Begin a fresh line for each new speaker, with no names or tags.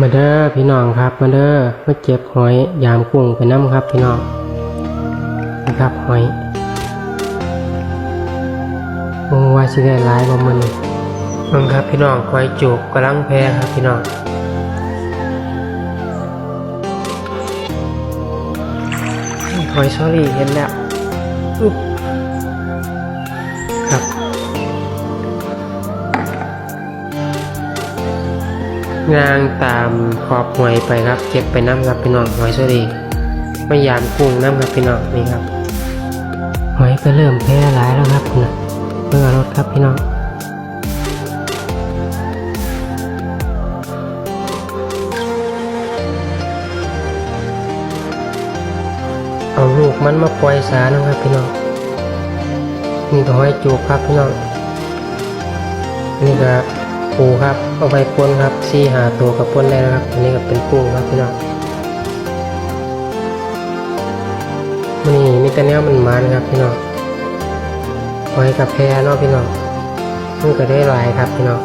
มาเด้อพี่น้องครับ มาเด้อมาเก็บหอยยามกุ้งไปน้ำครับพี่น้องนะครับหอยโอ้ว่าสิได้หลายบ่มันมึงครับพี่น้องหอยจูบกำลังแพครับพี่น้องหอยซอรี่เห็นแล้ว งางตามขอบหวยไปครับ เก็บไปน้ำครับพี่น้องหอยสวัสดีไม่ยามกุ้งน้ำครับพี่น้องนี่ครับหอยก็เริ่มแพร่หลายแล้วครับคุณน่ะเพื่อรถครับพี่น้องเอาลูกมันมาปล่อยสานะครับพี่น้องนี่ก็หอยจูบครับพี่น้องนี่ก็ ปูครับเอาไปปนครับซี่หาตัวกับปนได้นะครับ อันนี้ก็เป็นกุ้งครับพี่น้องนี่มีแต่เนี้ยมันมันครับพี่น้องไว้กับแพรเนาะพี่น้องมันก็ได้หลายครับพี่น้อง